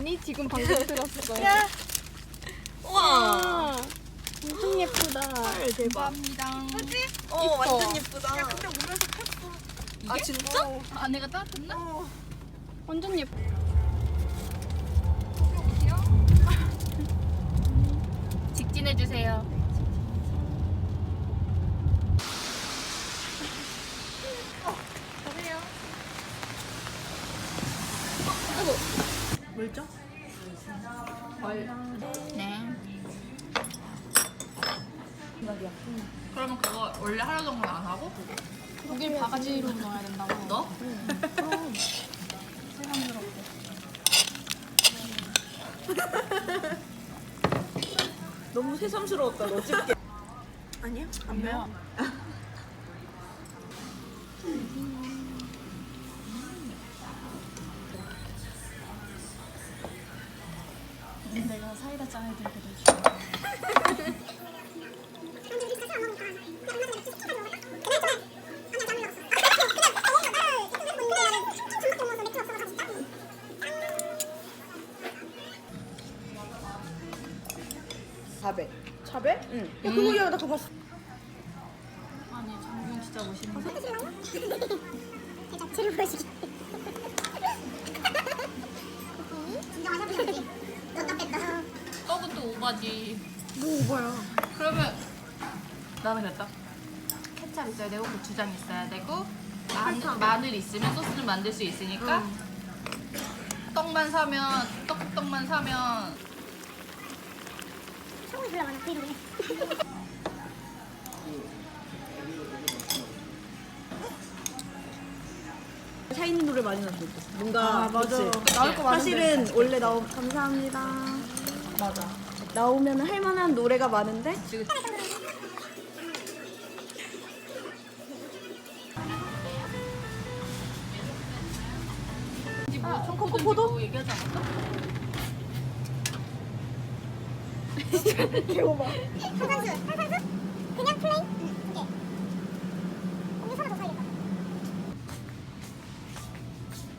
아니 지금 방금 들었어. 우와. 와, 엄청 예쁘다. 대박. 감사합니다. 어 이뻐. 완전 예쁘다. 야 근데 오면서 컸어. 아 진짜? 어, 안에가 따뜻나? 어. 완전 예뻐. 직진해 주세요. 물죠? 네. 그러면 그거 원래 하루 정도 안 하고? 여기 바가지로 넣어야 된다고. 너? 너무 새삼스러웠다 너 찍게. 아니야? 안 매워. 떡은 또 오바지. 뭐 오바야. 그러면 나는 그랬다. 케찹 있어야 되고 고추장 있어야 되고 마, 마늘 있으면 소스를 만들 수 있으니까 떡만 사면 떡떡만 사면 소금이 별로 많아 브이로 샤이니 노래 많이 나왔어. 뭔가 아, 맞아. 그치? 나올 거. 사실은 원래 나오 감사합니다. 맞아. 나오면 할 만한 노래가 많은데 지금 아, 청코포도 얘기하지 않았어? 개오바. 한산수, 한산수? 그냥 플레이? 이게. 오늘 서로 더 사야겠다.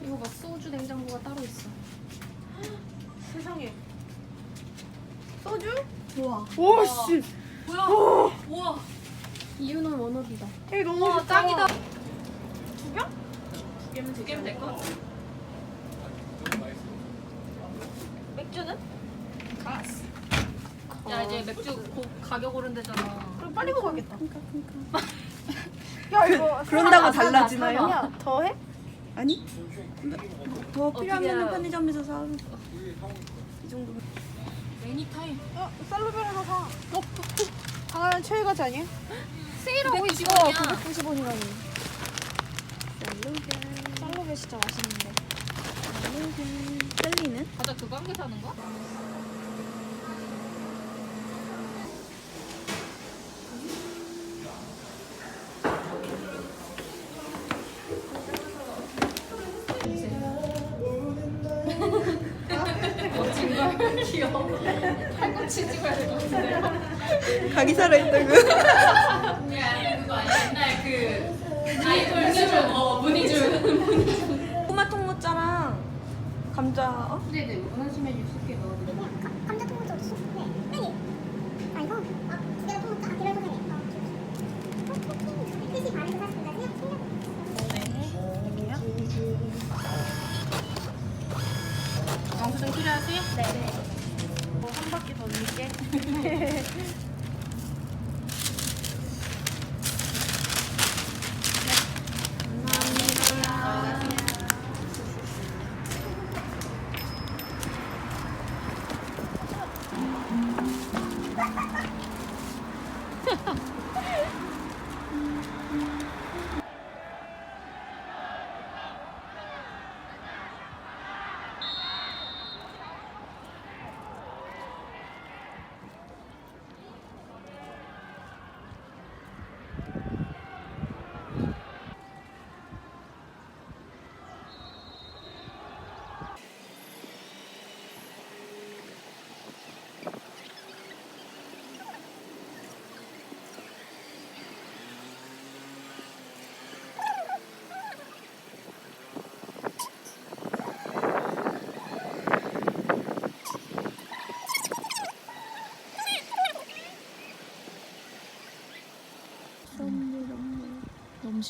이거 봐 소주 냉장고가 따로 있어. 세상에. 소주? 우와. 오 씨. 뭐야? 우와. 이유는 원업이다. 이 너무 와 좋다. 짱이다. 두 병? 두 개면 두 개면 될것 같아. 맥주는? 가스. 야 이제 맥주 고, 가격 오른대잖아. 그럼 빨리 먹어야겠다. 야 이거 그런다고 달라지나요? 야 더해? 아니? 더 필요하면? 편의점에서 사. 이 정도. 애니타임. 어 쌀로베르가 사. 어? 하나는 최애 가지 아니야? 세일하고 있어. 990원이야. 990원이라니. 쌀로베. 쌀로베 진짜 맛있는데. 셀리는? 가자 그거 한 개 사는 거 감자. 어? 네네 원하시면 육수께 넣어드릴게요. Ha ha ha!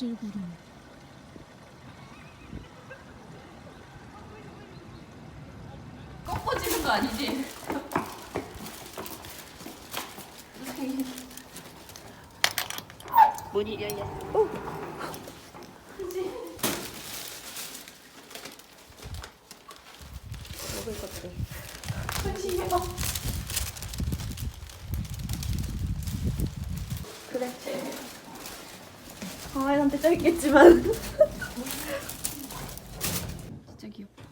실구름. 꺾어지는 거 아니지? 문이. 먹을 짧겠지만. 진짜 귀엽다.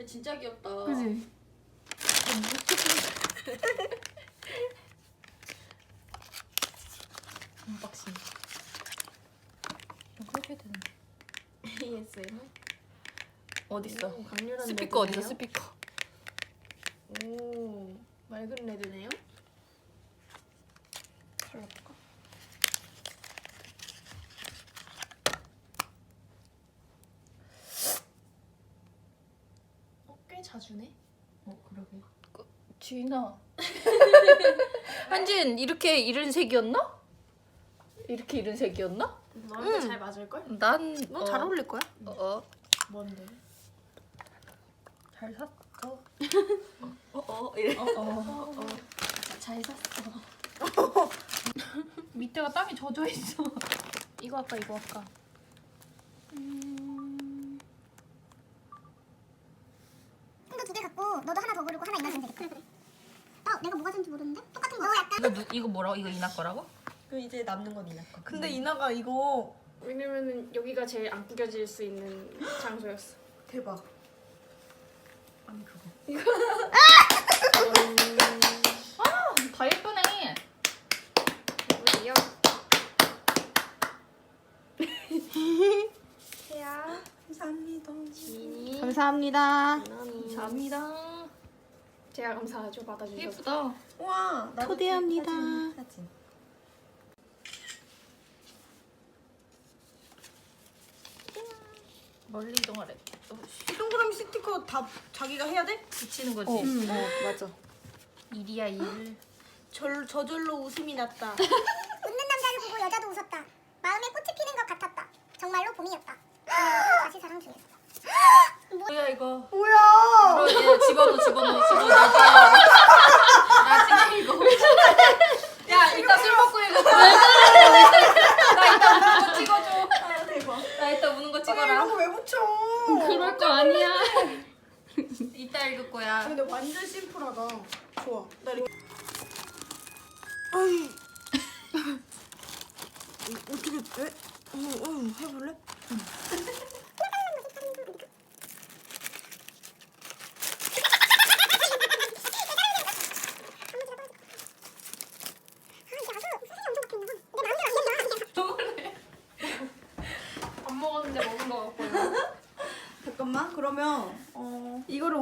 야, 진짜 귀엽다. 그지? 언박싱. 이거 그렇게 해야 되는데. ASMR? 어딨어? 오, 강렬한 스피커 어딨어? 레드네요. 스피커. 오, 맑은 레드네요. 발라볼까? 어, 꽤 자 주네. 어 그러게. 주인아. 한진 이렇게 이런 색이었나? 이렇게 이런 색이었나? 너한테 잘 맞을 걸? 난. 너잘 어울릴 거야? 어, 어. 뭔데? 잘 샀어. 어, 어, 이래. 어, 어. 어. 잘 샀어. 밑에가 땀이 젖어 있어. 이거 할까 이거 할까? 개 갖고 너도 하나 더 고르고 하나 이나 주면 되겠다. 어, 내가 뭐가 좋은지 모르는데? 똑같은 거. 어, 약간. 이거 누, 이거 뭐라고? 이거 이나 거라고? 그 이제 남는 건 이나 거. 근데 이나가 이거 왜냐면은 여기가 제일 안 구겨질 수 있는 장소였어. 대박. 아니 그거. 다 예쁘네. 여보세요. 태야, 감사합니다. 지니, 감사합니다. 감사합니다. 제가 감사하죠 받아주셔서. 예쁘다. 와, 초대합니다. 사진, 사진. 멀리 이동하래. 어, 씨, 동그라미 스티커 다 자기가 해야 돼? 붙이는 거지. 어, 어, 맞아. 일이야 일. 절 저절로 웃음이 났다. 웃는 남자를 보고 여자도 웃었다. 마음에 꽃이 피는 것 같았다. 정말로 봄이었다. 그러면서 다시 사랑 중이었다. 뭐야 이거? 뭐야? 이거 얘 집어넣어 집어넣어 집어넣어. 나중에 이거. 야 이따 술 먹고 이거. 왜 그래? 나 이따 우는 거 찍어줘. 아, 대박. 나 이따 우는 거 아, 찍어라. 이런 거 왜 붙여? 그럴 거 아니야. 이따 읽을 거야. 근데 완전 심플하다. 좋아. 나 이렇게. 아이. 어떻게 왜? 어, 어, 해볼래? 안 먹었는데 먹은 거 같고요. 잠깐만. 그러면 어 이거를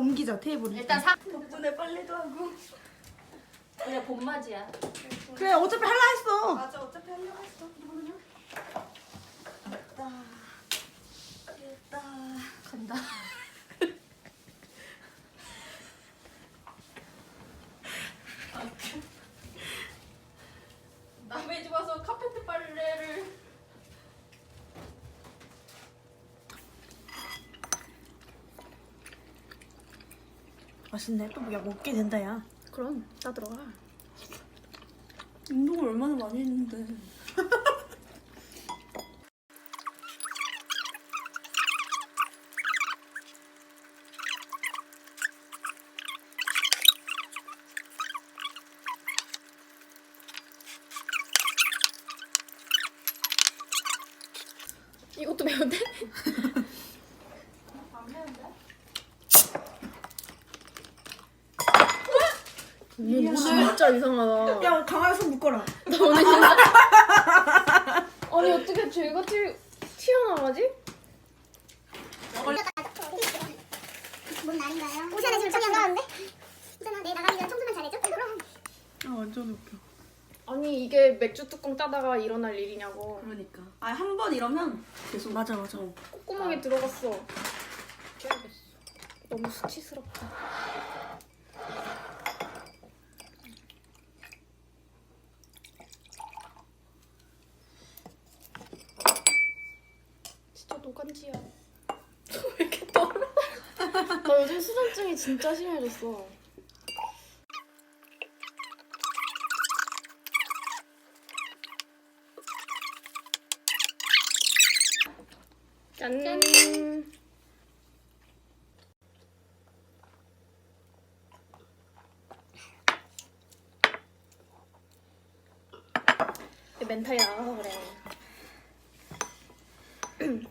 테이블에. 일단 사. 덕분에 빨래도 하고. 그냥 봄맞이야. 그래 어차피 할라 했어. 맞아, 어차피 하려고 했어. 됐다. 됐다. 간다. 남의 집 와서 카페트 빨래를 맛있네. 또 야 먹게 된다 야. 그럼 나 들어가. 운동을 얼마나 많이 했는데. 이것도 매운데? 오늘 진짜 이상하다. 야 강아지 손 묶어라. 아니 어떻게 죄가 튀, 튀어나가지? 뭔 날인가요? 오션에 지금 청이 안 가는데? 오션아 내일 나가기 전에 청소만 잘해줘? 그럼 아 완전 웃겨. 아니 이게 맥주 뚜껑 따다가 일어날 일이냐고. 그러니까. 아, 한 번 이러면 계속. 맞아 맞아. 콧구멍에 들어갔어. 껴야겠어. 너무 수치스럽다. 노간지야. 왜 이렇게 떨어? 나 요즘 수전증이 진짜 심해졌어. 짠. 멘탈이 나가서 그래.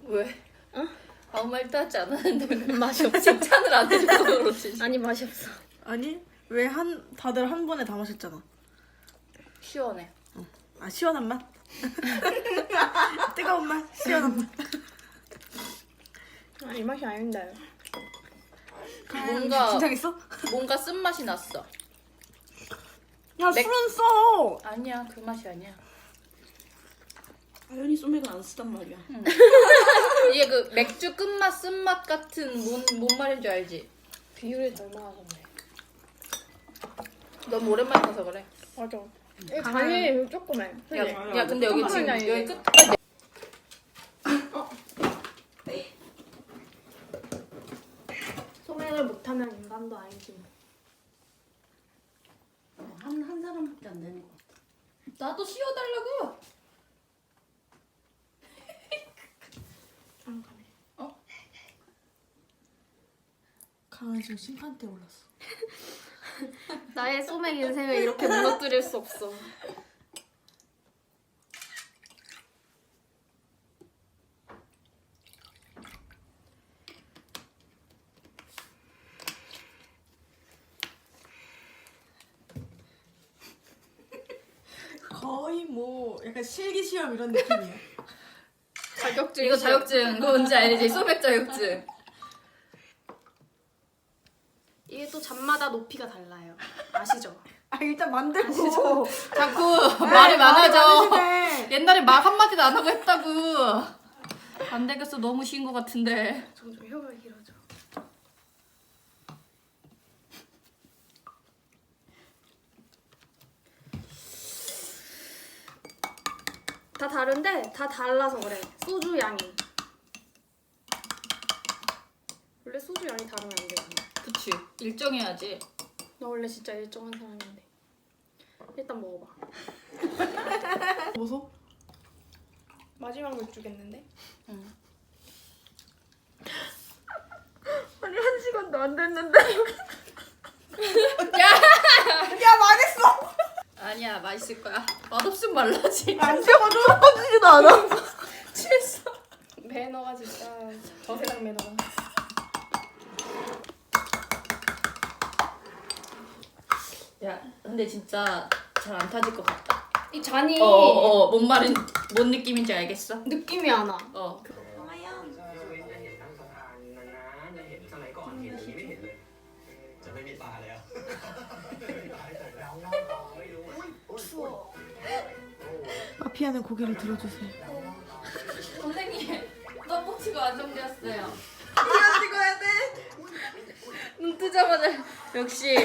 왜? 어? 아무 말도 하지 않았는데 맛이 없어. 칭찬을 안 해줘서 그렇지. 아니 맛이 없어. 아니 왜 한 다들 한 번에 다 마셨잖아. 시원해. 아 시원한 맛. 뜨거운 맛, 시원한 맛. 아이 맛이 아닌데. 뭔가 진짜겠어? 뭔가 쓴 맛이 났어. 야 맥- 술은 써. 아니야 그 맛이 아니야. 아연이 소맥을 안 쓰단 말이야. 이게 그 맥주 끝맛 쓴맛 같은 뭔, 뭔 말인 줄 알지? 비율이 얼마나 그래. 너무 오랜만에 봐서 그래. 맞아. 이 간이 조그매. 야, 그지? 야 근데 여기 지금 여기 양이지. 끝 소맥을 못하면 인간도 아니지. 뭐. 한, 한 사람밖에 안 되는 것 같아. 나도 씌워달라고. 안 가네. 강 아지 심판대 올랐어. 나의 소맥 인생을 이렇게 무너뜨릴 수 없어. 거의 뭐 약간 실기 시험 이런 느낌이야. 자격증 이거 자격증 그거 뭔지 알지? 소맥 자격증. 이게 또 잔마다 높이가 달라요. 아시죠? 아 일단 만들고. 자꾸 말이 많아져. 옛날에 말 한마디도 안 하고 했다고. 안 되겠어 너무 쉬운 것 같은데. 점점 혀가 길어져. 다 다른데 다 달라서 그래. 소주 양이. 원래 소주 양이 다르면 안 되잖아. 그치 일정해야지. 나 원래 진짜 일정한 사람인데. 일단 먹어봐. 보소? 마지막 물 주겠는데? 응. 아니 한 시간도 안 됐는데. 야 망했어. 아니야 맛있을 거야. 맛없으면 말라지. 안 되거든. 터지지도 않아. 취했어. 매너가 진짜 저 세상 매너가. 야, 근데 진짜 잘 안 타질 것 같다. 이 잔이 어, 어, 어, 뭔 말인, 뭔 느낌인지 알겠어? 느낌이 안 와. 어. 피아는 고개를 들어주세요. 선생님, 떡꼬치가 완성되었어요. 눈 뜨자마자 역시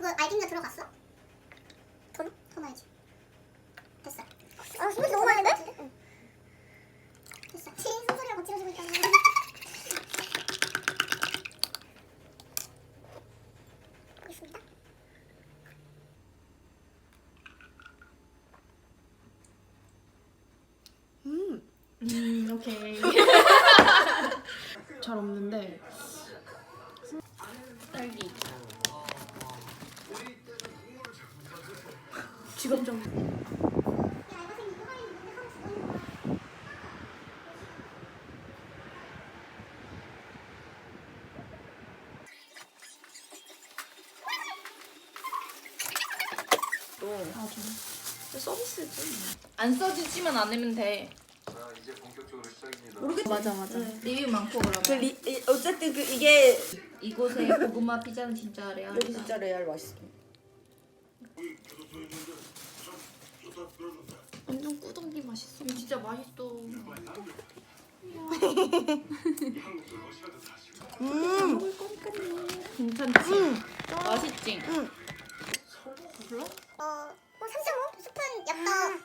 그거 알갱이가 들어갔어? 더, 더 넣어야지. 됐어. 아, 이거 너무 많은데? 응. 됐어. 시린 숨소리가 거칠어지고 있다는 거. 있습니다. 음 오케이. 잘 없는데. 딸기. 직업 좀. 야, 알바생이 누가 있는데 하고 죽었는 거야. 서비스지. 안 써지지만 않으면 돼. 자 이제 본격적으로 시작입니다. 맞아 맞아. 리뷰 많고 그러면. 그 리, 이- 어쨌든 그 이게 이곳의 고구마 피자는 진짜 레알이다. 여기 진짜 레알 맛있어. 완전 꾸덕이 맛있어. 이거 진짜 맛있어. 괜찮지? 맛있지? 어, 뭐 3.5? 스푼 엽떡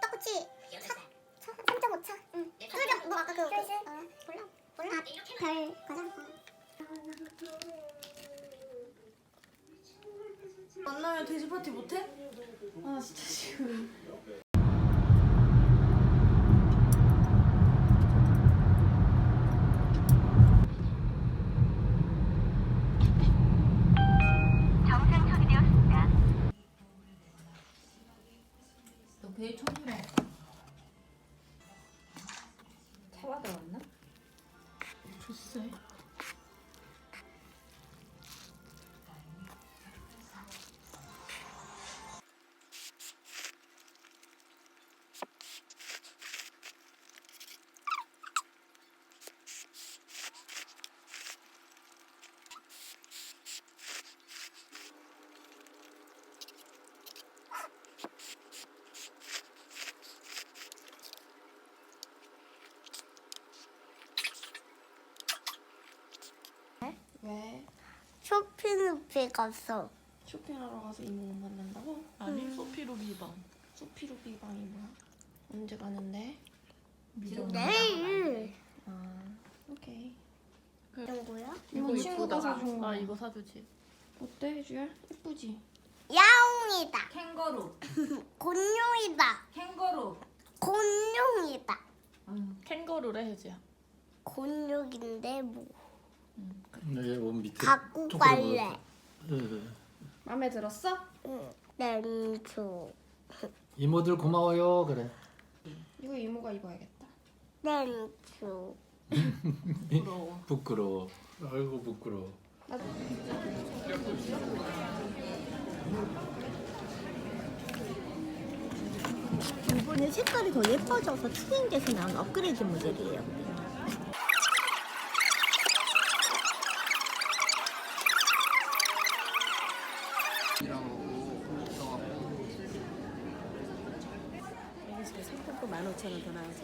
떡꼬치 4, 3.5 차. 응. 그냥 뭐 아까 그 어, 몰라. 몰라. 아, 별 과자. 만나면 돼지 파티 못해? 아 진짜 지금. 쇼핑을 갔어. 쇼핑하러 가서 이모 만난다고? 아니 소피로 비방. 소피로 비방이 뭐야? 언제 가는데? 내일. 아 오케이. 이런 거야? 이거 친구가 사준 거. 아 이거 사주지. 어때 해주야? 예쁘지? 야옹이다. 캥거루. 곤룡이다. 캥거루. 곤룡이다. 캥거루래 혜지야. 곤룡인데 뭐 네, 옷 밑에 갖고 갈래. 거. 네. 마음에 들었어? 응. 렌즈. 이모들 고마워요 그래 이거 이모가 입어야겠다. 렌즈. 부러워. 부끄러워 아이고 부끄러워 이번에 색깔이 더 예뻐져서 튜닝돼서 나온 업그레이드 모델이에요. 여기 지금 상품권 15,000원 더 나와서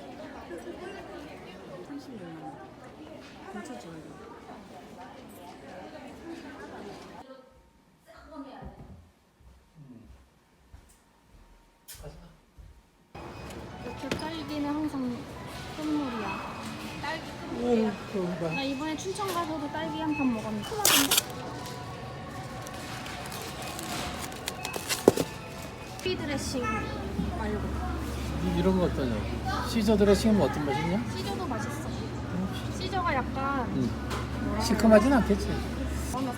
36만 원. 괜찮죠? 이렇게 딸기는 항상 끝물이야. 딸기 나 이번에 춘천 가서도 딸기 한 판 먹었는데. 피 드레싱 말고. 이런 거 어떠냐 시저 드레싱은 어떤 맛이냐? 시저도 맛있어. 시저가 약간 응. 시큼하진 않겠지 사. 응?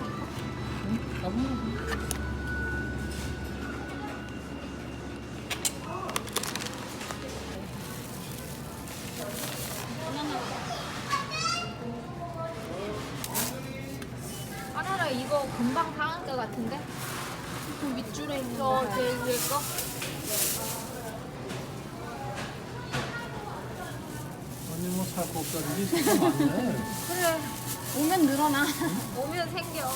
바나나 이거 금방 상할 것 같은데? 그 밑줄에 있는 저 거. 제일 위에 거? 아니 뭐살거 없다든지 시큼 많네 그래. 오면 늘어나. 오면 생겨.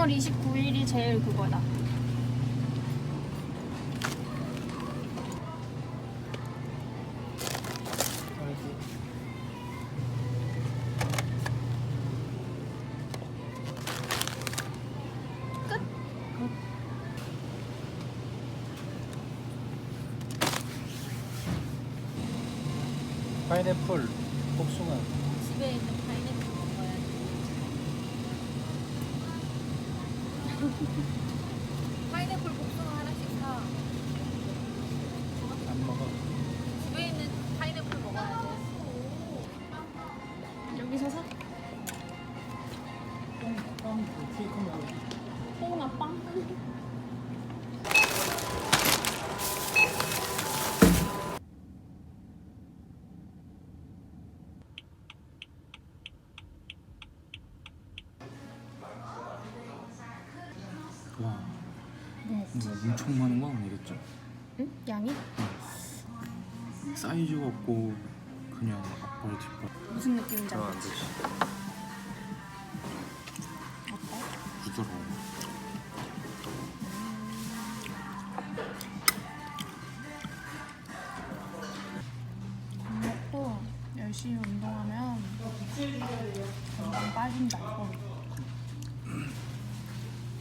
3월 29일이 제일 그거다. 파인애플, 복숭아. 엄청 많은 건 아니겠죠? 응? 양이? 사이즈가 없고 그냥 앞발 뒷발 무슨 느낌인지? 안 되지. 부드러워.